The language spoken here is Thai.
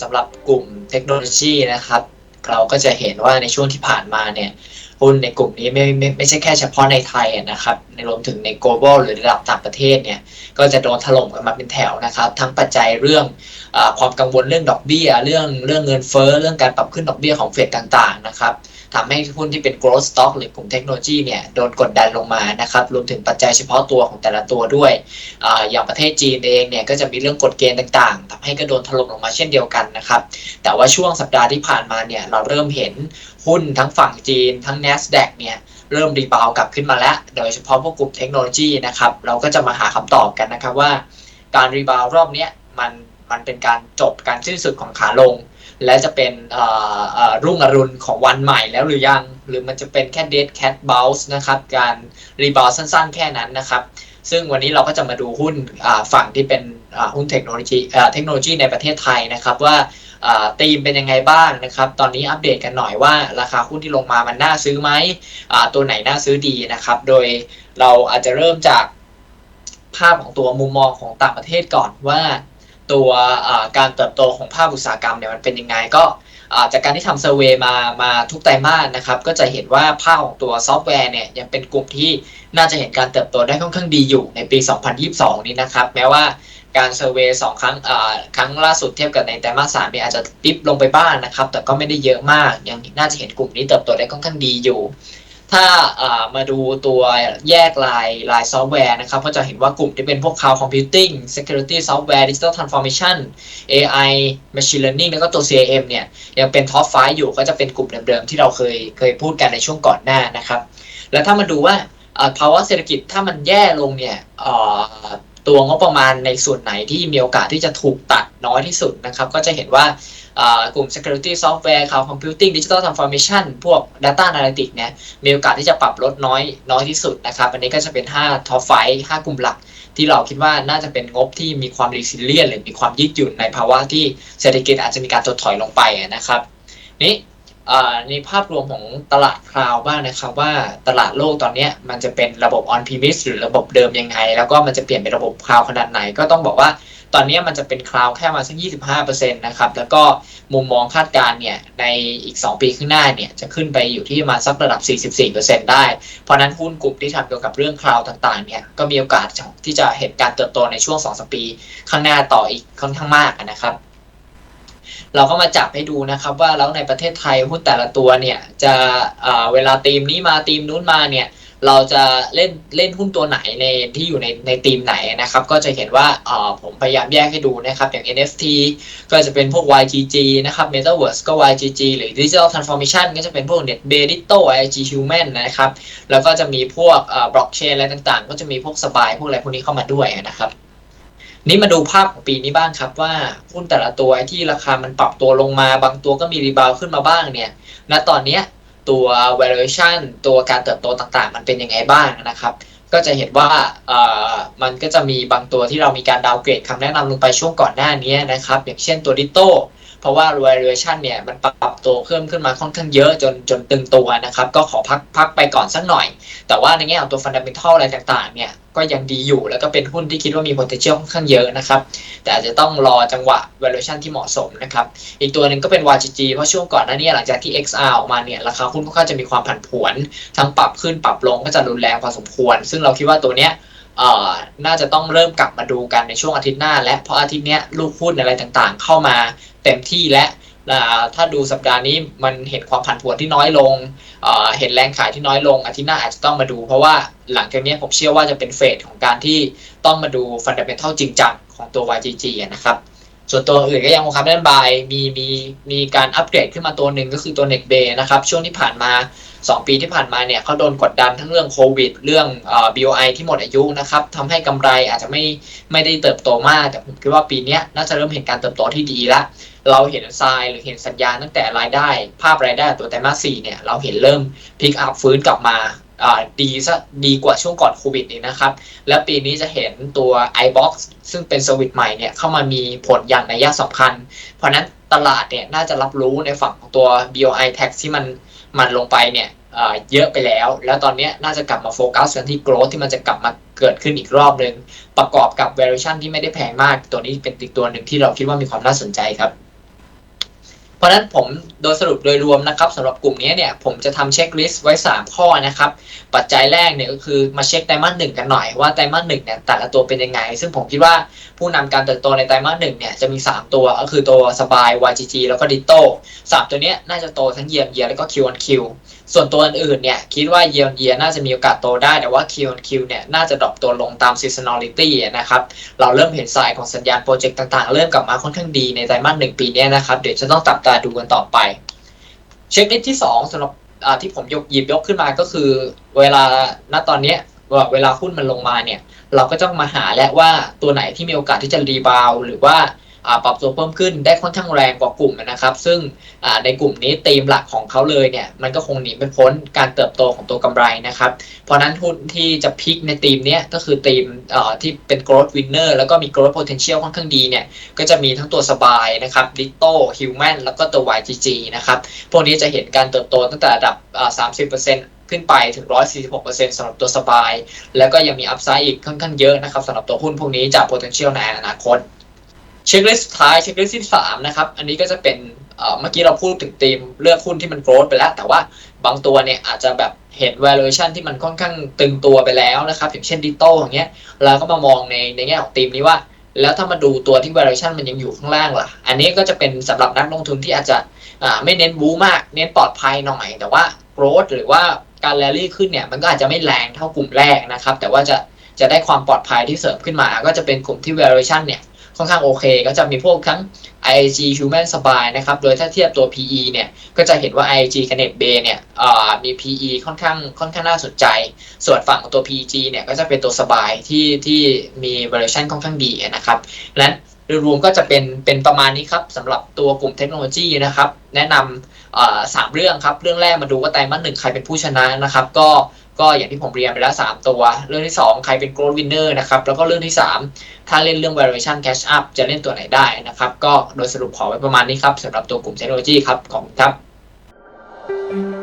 สำหรับกลุ่มเทคโนโลยีนะครับ เราก็จะเห็นว่าในช่วงที่ผ่านมาเนี่ยหุ้นในกลุ่มนี้ไม่ไม่ไม่ใช่แค่เฉพาะในไทยนะครับ ในรวมถึงใน global หรือระดับต่างประเทศเนี่ยก็จะโดนถล่มกันมาเป็นแถวนะครับ ทั้งปัจจัยเรื่องอความกังวลเรื่องดอกเบี้ย เรื่องเรื่องเงินเฟ้อเรื่องการปรับขึ้นดอกเบี้ยของเฟดต่างๆนะครับ ทำให้หุ้นที่เป็น growth stock หรือกลุ่มเทคโนโลยีเนี่ยโดนกดดันลงมานะครับรวมถึงปัจจัยเฉพาะตัวของแต่ละตัวด้วยออย่างประเทศจีนเองเนี่ยก็จะมีเรื่องกฎเกณฑ์ต่างๆทำให้ก็โดนถล่มลงมาเช่นเดียวกันนะครับแต่ว่าช่วงสัปดาห์ที่ผ่านมาเนี่ยเราเริ่มเห็นหุ้นทั้งฝั่งจีนทั้ง NASDAQ เนี่ยเริ่มรีบาวกลับขึ้นมาแล้ว โดยเฉพาะพวกกลุ่มเทคโนโลยีนะครับเราก็จะมาหาคำตอบกันนะครับว่า การรีบาวรอบนี้มันมันเป็นการจบการสิ้นสุดของขาลง และจะเป็นรุ่งอรุณของวันใหม่แล้วหรือยัง หรือมันจะเป็นแค่เดทแคทบ u ลส์นะครับ การรีบาวสั้นๆ แค่นั้นนะครับ ซึ่งวันนี้เราก็จะมาดูหุ้นฝั่งที่เป็นหุ้นเทคโนโลยีเทคโนโลยีในประเทศไทยนะครับว่าตีมเป็นยังไงบ้างนะครับ ตอนนี้อัปเดตกันหน่อยว่าราคาหุ้นที่ลงมามันน่าซื้อไหมตัวไหนน่าซื้อดีนะครับ โดยเราอาจจะเริ่มจากภาพของตัวมุมมองของต่างประเทศก่อนว่า ตัวการเติบโตของภาคอุตสาหกรรมเนี่ยมันเป็นยังไงก็จากการที่ทำเซอร์เวยมามาทุกไตรมาสนะครับ ก็จะเห็นว่าภาคของตัวซอฟต์แวร์เนี่ยยังเป็นกลุ่มที่น่าจะเห็นการเติบโตได้ค่อนข้างดีอยู่ในปี 2022 นี้นะครับ แม้ว่าการเซอร์เวยสองครั้งครั้งล่าสุดเทียบกับในไตรมาสสามเนี่ยอาจจะดิฟลงไปบ้างนนะครับ แต่ก็ไม่ได้เยอะมาก ยังน่าจะเห็นกลุ่มนี้เติบโตได้ค่อนข้างดีอยู่ ถ้ามาดูตัวแยกลายลายซอฟต์แวร์นะครับ ก็จะเห็นว่ากลุ่มที่เป็นพวก Cloud Computing Security Software Digital Transformation AI Machine Learning แล้วก็ตัว CAM เนี่ย ยังเป็นท็อปไฟอยู่ก็จะเป็นกลุ่มเดิมๆ ที่เราเคยเคยพูดกันในช่วงก่อนหน้านะครับ แล้วถ้ามาดูว่าภาวะเศรษฐกิจถ้ามันแย่ลงเนี่ย ตัวงบประมาณในส่วนไหนที่มีโอกาสที่จะถูกตัดน้อยที่สุดนะครับ ก็จะเห็นว่ากลุ่ม security software cloud computing digital transformation พวก data analytics เนี่ยมีโอกาสที่จะปรับลดน้อยน้อยที่สุดนะครับ อันนี้ก็จะเป็น 5 top 5 5กลุ่มหลัก ที่เราคิดว่าน่าจะเป็นงบที่มีความ resilient หรือมีความยืดหยุ่นในภาวะที่เศรษฐกิจอาจจะมีการถดถอยลงไปนะครับ นี้ ในภาพรวมของตลาดคลาวบ้างนะครับว่าตลาดโลกตอนนี้มันจะเป็นระบบ on premise หรือระบบเดิมยังไง แล้วก็มันจะเปลี่ยนเป็นระบบคลาวขนาดไหน ก็ต้องบอกว่าตอนนี้มันจะเป็นคลาวแค่มาสัก 25%นะครับ แล้วก็มุมมองคาดการเนี่ยในอีก 2 ปีข้างหน้าเนี่ยจะขึ้นไปอยู่ที่มาสักระดับ 44%ได้ เพราะนั้นหุ้นกลุ่มที่ทำเกี่ยวกับเรื่องคลาวต่างๆเนี่ยก็มีโอกาสที่จะเห็นการเติบโตในช่วง2-3ปีข้างหน้าต่ออีกค่อนข้างมากนะครับ เราก็มาจับให้ดูนะครับ ว่าแล้วในประเทศไทยหุ้นแต่ละตัวเนี่ยจะเวลาตีมนี้มาตีมนู้นมาเนี่ยเราจะเล่นเล่นหุ้นตัวไหนในที่อยู่ในในทีมไหนนะครับ ก็จะเห็นว่าอ๋อผมพยายามแยกให้ดูนะครับ อย่าง NFT ก็จะเป็นพวก YGG นะครับ Metaverse ก็ YGG หรือ Digital Transformation ก็จะเป็นพวก NetBedito IG Human นะครับ แล้วก็จะมีพวกเอ่อบล็อกเชนอะไรต่างๆ ก็จะมีพวกสบายพวกอะไรพวกนี้เข้ามาด้วยนะครับ นี่มาดูภาพของปีนี้บ้างครับว่าหุ้นแต่ละตัวที่ราคามันปรับตัวลงมา บางตัวก็มีรีบาวขึ้นมาบ้างเนี่ยณตอนนี้ตัว valuation ตัวการเติบโตต่างๆ มันเป็นยังไงบ้างนะครับ ก็จะเห็นว่ามันก็จะมีบางตัวที่เรามีการดาวเกรดคำแนะนำลงไปช่วงก่อนหน้านี้นะครับ อย่างเช่นตัวดิโต เพราะว่า valuation เนี่ยมันปรับตัวเพิ่มขึ้นมาค่อนข้างเยอะจนจนตึงตัวนะครับ ก็ขอพักพักไปก่อนสักหน่อย แต่ว่าในแง่ของตัว fundamental อะไรต่างๆ เนี่ยก็ยังดีอยู่แล้วก็เป็นหุ้นที่คิดว่ามี potential ค่อนข้างเยอะนะครับ แต่อาจจะต้องรอจังหวะ valuation ที่เหมาะสมนะครับ อีกตัวหนึ่งก็เป็น YGG เพราะช่วงก่อนหน้านี้หลังจากที่ XR ออกมาเนี่ยราคาหุ้นก็จะมีความผันผวน ทั้งปรับขึ้นปรับลงก็จะรุนแรงพอสมควร ซึ่งเราคิดว่าตัวเนี้ย น่าจะต้องเริ่มกลับมาดูกันในช่วงอาทิตย์หน้า และเพราะอาทิตย์นี้ลูกหุ้นอะไรต่างๆ เข้ามาเต็มที่และถ้าดูสัปดาห์นี้มันเห็นความผันผวนที่น้อยลง เห็นแรงขายที่น้อยลง อาทิตย์หน้าอาจจะต้องมาดู เพราะว่าหลังจากนี้ผมเชื่อว่าจะเป็นเฟสของการที่ต้องมาดูฟันเดเมนทัลจริงจังของตัว YGG นะครับ ส่วนตัวอื่นก็ยังคงคำแนะนำมีมีมีการอัปเกรดขึ้นมาตัวหนึ่งก็คือตัว n e x b a y นะครับ ช่วงที่ผ่านมา 2 ปีที่ผ่านมาเนี่ยเขาโดนกดดันทั้งเรื่องโควิด เรื่อง BOI ที่หมดอายุนะครับทำให้กำไรอาจจะไม่ไม่ได้เติบโตมาก แต่ผมคิดว่าปีนี้น่าจะเริ่มเห็นการเติบโตที่ดีล้วเราเห็นทรายหรือเห็นสัญญาณตั้งแต่รายได้ ภาพรายได้ตัวไตรมาสสี่เนี่ยเราเห็นเริ่มพลิกอัพฟื้นกลับมาดีซะดีกว่าช่วงก่อนโควิดนี่นะครับ แล้วปีนี้จะเห็นตัว iBox ซึ่งเป็นสวิตใหม่เนี่ยเข้ามามีผลอย่างในยะสำคัญ เพราะนั้นตลาดเนี่ยน่าจะรับรู้ในฝั่งของตัว BOI tax ที่มัน มันลงไปเนี่ยเยอะไปแล้ว แล้วตอนนี้น่าจะกลับมาโฟกัสกันที่โกลที่มันจะกลับมาเกิดขึ้นอีกรอบหนึ่งประกอบกับ valuation ที่ไม่ได้แพงมาก ตัวนี้เป็นอีกตัวหนึ่งที่เราคิดว่ามีความน่าสนใจครับ เพราะนั้นผมโดยสรุปโดยรวมนะครับสำหรับกลุ่มนี้เนี่ยผมจะทำเช็คลิสต์ไว้ 3 ข้อนะครับ ปัจจัยแรกเนี่ยก็คือมาเช็คไตรมาสหนึ่งกันหน่อยว่าไตรมาสหนึ่งเนี่ยแต่ละตัวเป็นยังไง ซึ่งผมคิดว่าผู้นำการเติบโตในไตรมาสหนึ่งเนี่ยจะมี 3 ตัวก็คือตัวสบาย YGG แล้วก็ดิโต้สามตัวนี้น่าจะโตทั้งเยียร์เยียแล้วก็ Q on Q ส่วนตัวอื่นๆเนี่ยคิดว่าเยียร์เยียน่าจะมีโอกาสโตได้แต่ว่า Q on Q เนี่ยน่าจะดรอปตัวลงตาม seasonality นะครับเราเริ่มเห็นสายของสัญญาณโปรเจกต์ต่างๆ เริ่มกลับมาค่อนข้างดีในไตรมาสหนึ่งปีนี้นะครับเดี๋ยวจะต้องตับตาดูกันต่อไป เช็คลิสต์ที่สองสำหรับที่ผมยกหยิบยกขึ้นมาก็คือ เวลาณตอนนี้เวลาหุ้นมันลงมาเนี่ย เราก็ต้องมาหาและว่าตัวไหนที่มีโอกาสที่จะรีบาวหรือว่า ปรับตัวเพิ่มขึ้นได้ค่อนข้างแรงกว่ากลุ่มนะครับ ซึ่งในกลุ่มนี้ธีมหลักของเขาเลยเนี่ยมันก็คงหนีไม่พ้นการเติบโตของตัวกำไรนะครับ เพราะนั้นหุ้นที่จะพิกในธีมนี้ก็คือธีมที่เป็น growth winner แล้วก็มี growth potential ค่อนข้างดีเนี่ยก็จะมีทั้งตัวสบายนะครับ Ditto Human แล้วก็ตัว YGG นะครับ พวกนี้จะเห็นการเติบโตตั้งแต่ระดับ 30%ขึ้นไปถึง 146%สำหรับตัวสบาย แล้วก็ยังมีอัพไซด์อีกค่อนข้างเยอะนะครับสำหรับตัวหุ้นพวกนี้จาก potential ในอนาคต เช็คลิสต์สุดท้ายเช็คลิสต์ที่สามนะครับ อันนี้ก็จะเป็นเมื่อกี้เราพูดถึงธีมเลือกหุ้นที่มันโกรธไปแล้ว แต่ว่าบางตัวเนี่ยอาจจะแบบเห็น valuation ที่มันค่อนข้างตึงตัวไปแล้วนะครับอย่างเช่นดิโต้อย่างเงี้ยเราก็มามองในในแง่ของธีมนี้ว่า แล้วถ้ามาดูตัวที่ valuation มันยังอยู่ข้างล่างล่ะ อันนี้ก็จะเป็นสำหรับนักลงทุนที่อาจจะไม่เน้นบูมาก เน้นปลอดภัยหน่อย แต่ว่า growth หรือว่าการแรลลี่ขึ้นเนี่ยมันก็อาจจะไม่แรงเท่ากลุ่มแรกนะครับแต่ว่าจะจะได้ความปลอดภัยที่เสริมขึ้นมา ก็จะเป็นกลุ่มที่ valuation เนี่ย ค่อนข้างโอเค ก็จะมีพวกทั้ง IAG Human สบายนะครับ โดยถ้าเทียบตัว PE เนี่ย ก็จะเห็นว่า IAG กับ NetBay เนี่ยมี PE ค่อนข้างค่อนข้างน่าสนใจ ส่วนฝั่งของตัว PEG เนี่ย ก็จะเป็นตัวสบายที่ที่มี valuation ค่อนข้างดีนะครับนั้นโดยรวมก็จะเป็นเป็นประมาณนี้ครับสำหรับตัวกลุ่มเทคโนโลยีนะครับ แนะนำสามเรื่องครับ เรื่องแรกมาดูว่าไตรมาสหนึ่งใครเป็นผู้ชนะนะครับ ก็ ก็อย่างที่ผมเรียนไปแล้ว 3 ตัว เรื่องที่ 2 ใครเป็น growth winner นะครับ แล้วก็เรื่องที่ 3 ถ้าเล่นเรื่อง valuation cash up จะเล่นตัวไหนได้นะครับ ก็โดยสรุปขอไว้ประมาณนี้ครับสำหรับตัวกลุ่มเทคโนโลยีครับ ขอบคุณครับ